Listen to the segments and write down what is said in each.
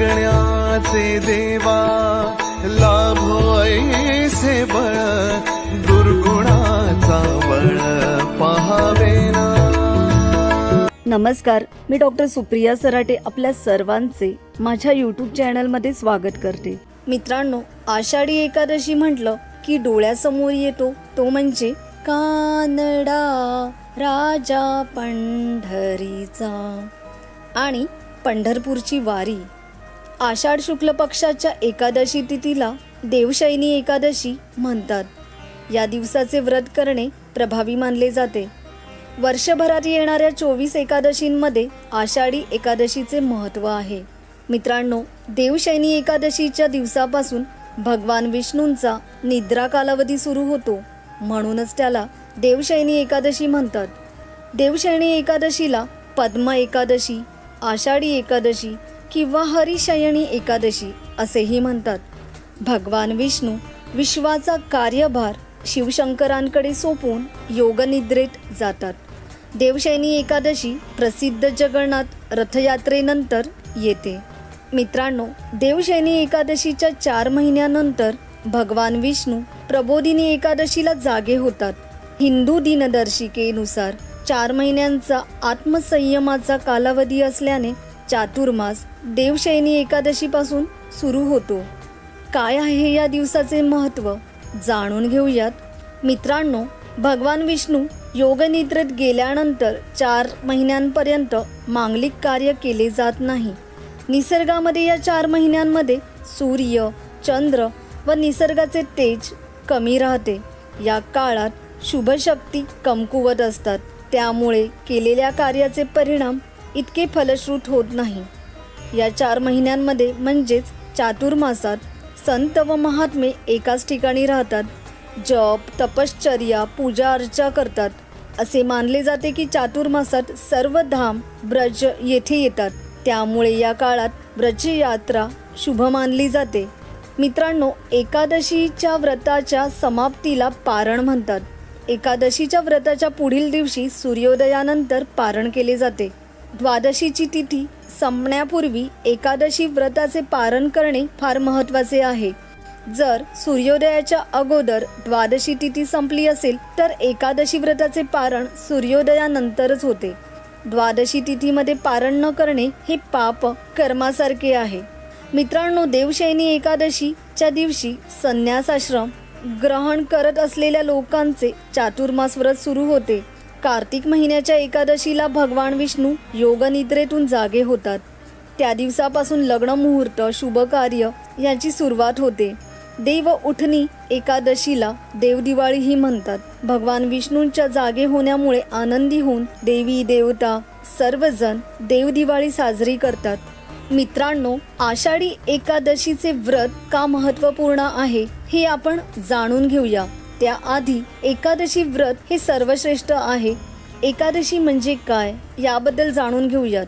जगण्याचे देवा लाभो ऐसे बळ दुर्गुणाचा बळ पहावे नमस्कार मी डॉक्टर सुप्रिया सराटे आपल्या सर्वांचे माझ्या यूट्यूब चॅनलमध्ये स्वागत करते. मित्रांनो आषाढी एकादशी म्हटलं की डोळ्यासमोर येतो तो म्हणजे कानडा राजा पंढरीचा. आणि पंढरपूरची वारी आषाढ शुक्ल पक्षाच्या एकादशी तिथीला देवशैनी एकादशी म्हणतात. या दिवसाचे व्रत करणे प्रभावी मानले जाते. वर्षभरात येणाऱ्या चोवीस एकादशींमध्ये आषाढी एकादशीचे महत्त्व आहे. मित्रांनो देवशैनी एकादशीच्या दिवसापासून भगवान विष्णूंचा निद्रा कालावधी सुरू होतो. म्हणूनच त्याला देवशैनी एकादशी म्हणतात. देवशैनी एकादशीला पद्म एकादशी आषाढी एकादशी किंवा हरिशयनी एकादशी असेही म्हणतात. भगवान विष्णू विश्वाचा कार्यभार शिवशंकरांकडे सोपून योगनिद्रेत जातात. देवशैनी एकादशी प्रसिद्ध जगन्नाथ रथयात्रेनंतर येते. मित्रांनो देवशैनी एकादशीच्या चार महिन्यानंतर भगवान विष्णू प्रबोधिनी एकादशीला जागे होतात. हिंदू दिनदर्शिकेनुसार चार महिन्यांचा आत्मसंयमाचा कालावधी असल्याने चातुर्मास देवशयनी एकादशीपासून सुरू होतो. काय आहे या दिवसाचे महत्त्व जाणून घेऊयात. मित्रांनो भगवान विष्णू योगनिद्रेत गेल्यानंतर चार महिन्यांपर्यंत मांगलिक कार्य केले जात नाही. निसर्गामध्ये या चार महिन्यांमध्ये सूर्य चंद्र व निसर्गाचे तेज कमी राहते. या काळात शुभशक्ती कमकुवत असतात. त्यामुळे केलेल्या कार्याचे परिणाम इतके फलश्रुत होत नाही. या चार महिन्यांमध्ये म्हणजेच चातुर्मासात संत व महात्मे एकाच ठिकाणी राहतात. जप तपश्चर्या पूजा अर्चा करतात. असे मानले जाते की चातुर्मासात सर्व धाम ब्रज येथे येतात. त्यामुळे या काळात ब्रजयात्रा शुभ मानली जाते. मित्रांनो एकादशीच्या व्रताच्या समाप्तीला पारण म्हणतात. एकादशीच्या व्रताच्या पुढील दिवशी सूर्योदयानंतर पारण केले जाते. द्वादशीची तिथी संपण्यापूर्वी एकादशी व्रताचे पारण करणे फार महत्त्वाचे आहे. जर सूर्योदयाच्या अगोदर द्वादशी तिथी संपली असेल तर एकादशी व्रताचे पारण सूर्योदयानंतरच होते. द्वादशी तिथीमध्ये पारण न करणे हे पाप कर्मासारखे आहे. मित्रांनो देवशैनी एकादशीच्या दिवशी संन्यासाश्रम ग्रहण करत असलेल्या लोकांचे चातुर्मास व्रत सुरू होते. कार्तिक महिन्याच्या एकादशीला भगवान विष्णू योगनिद्रेतून जागे होतात. त्या दिवसापासून लग्न मुहूर्त शुभकार्य यांची याची सुरुवात होते. देव उठणी एकादशीला देवदिवाळीही म्हणतात. भगवान विष्णूंच्या जागे होण्यामुळे आनंदी होऊन देवी देवता सर्वजण देवदिवाळी साजरी करतात. मित्रांनो आषाढी एकादशीचे व्रत का महत्त्वपूर्ण आहे हे आपण जाणून घेऊया. त्याआधी एकादशी व्रत हे सर्वश्रेष्ठ आहे. एकादशी म्हणजे काय याबद्दल जाणून घेऊयात.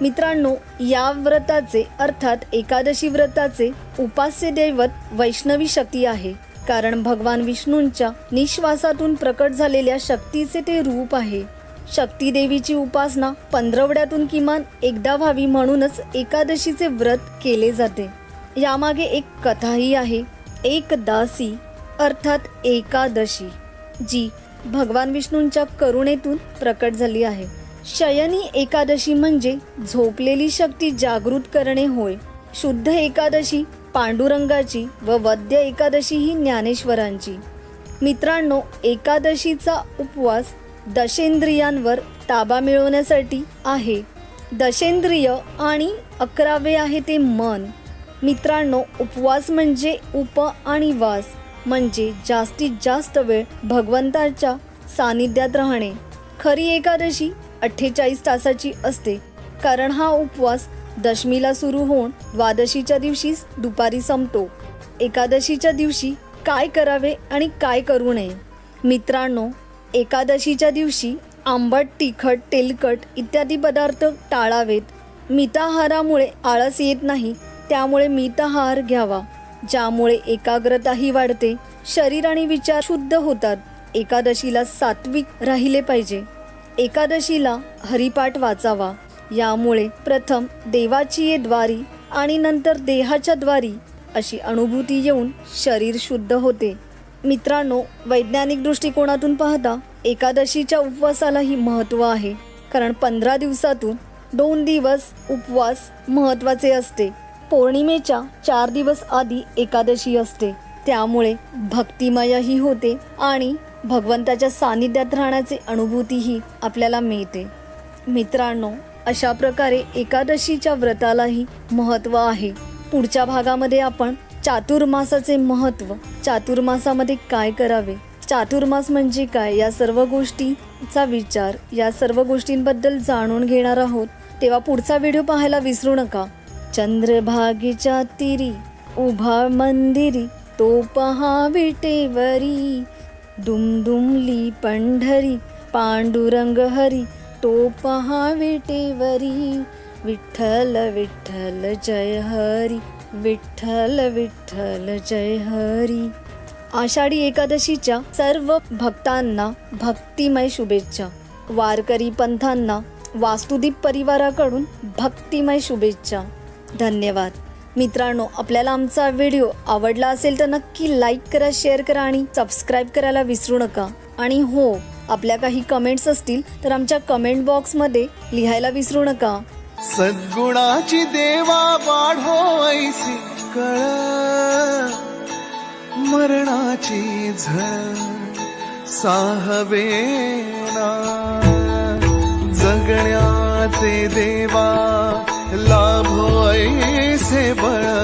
मित्रांनो या व्रताचे अर्थात एकादशी व्रताचे उपास्य दैवत वैष्णवी शक्ती आहे. कारण भगवान विष्णूंच्या निश्वासातून प्रकट झालेल्या शक्तीचे ते रूप आहे. शक्ती देवीची उपासना पंधरवड्यातून किमान एकदा व्हावी म्हणूनच एकादशीचे व्रत केले जाते. यामागे एक कथाही आहे. एक दासी अर्थात एकादशी जी भगवान विष्णूंच्या करुणेतून प्रकट झाली आहे. शयनी एकादशी म्हणजे झोपलेली शक्ती जागृत करणे होय. शुद्ध एकादशी पांडुरंगाची व वद्य एकादशी ही ज्ञानेश्वरांची. मित्रांनो एकादशीचा उपवास दशेंद्रियांवर ताबा मिळवण्यासाठी आहे. दशेंद्रिय आणि अकरावे आहे ते मन. मित्रांनो उपवास म्हणजे उप आणि वास. म्हणजे जास्तीत जास्त वेळ भगवंताच्या सानिध्यात राहणे. खरी एकादशी अठ्ठेचाळीस तासाची असते. कारण हा उपवास दशमीला सुरू होऊन द्वादशीच्या दिवशीच दुपारी संपतो. एकादशीच्या दिवशी काय करावे आणि काय करू नये? मित्रांनो एकादशीच्या दिवशी आंबट तिखट तेलकट इत्यादी पदार्थ टाळावेत. मिताहारामुळे आळस येत नाही त्यामुळे मिताहार घ्यावा. ज्यामुळे एकाग्रताही वाढते शरीर आणि विचार शुद्ध होतात. एकादशीला सात्विक राहिले पाहिजे. एकादशीला हरिपाठ वाचावा. यामुळे प्रथम देवाची ये द्वारी आणि नंतर देहाच्या द्वारी अशी अनुभूती येऊन शरीर शुद्ध होते. मित्रांनो वैज्ञानिक दृष्टिकोनातून पाहता एकादशीच्या उपवासालाही महत्त्व आहे. कारण पंधरा दिवसातून दोन दिवस उपवास महत्त्वाचे असते. पौर्णिमेच्या चार दिवस आधी एकादशी असते. त्यामुळे भक्तिमयही होते आणि भगवंताच्या सानिध्यात राहण्याची अनुभूतीही आपल्याला मिळते. मित्रांनो अशा प्रकारे एकादशीच्या व्रतालाही महत्त्व आहे. पुढच्या भागामध्ये आपण चातुर्मासाचे महत्त्व चातुर्मासामध्ये काय करावे चातुर्मास म्हणजे काय या सर्व गोष्टीचा विचार या सर्व गोष्टींबद्दल जाणून घेणार आहोत. तेव्हा पुढचा व्हिडिओ पाहायला विसरू नका. चंद्रभागीच्या तिरी उभा मंदिरी तो पहा विटेवरी दुमदुमली पंढरी पांडुरंग हरी तो पहा विटेवरी विठ्ठल विठ्ठल जय हरी विठ्ठल विठ्ठल जय हरी आषाढी एकादशीच्या सर्व भक्तांना भक्तिमय शुभेच्छा. वारकरी पंथांना वास्तुदीप परिवाराकडून भक्तिमय शुभेच्छा. धन्यवाद. मित्रांनो आपल्याला आमचा व्हिडिओ आवडला असेल तर नक्की लाईक करा शेअर करा आणि सबस्क्राईब करायला विसरू नका. आणि हो आपल्या काही कमेंट्स असतील तर आमच्या कमेंट बॉक्समध्ये लिहायला विसरू नका. सद्गुणाची देवा वाढो ऐसी कळ. मरणाची झळ साहवेना जगण्याचे देवा ला ऐसे बळ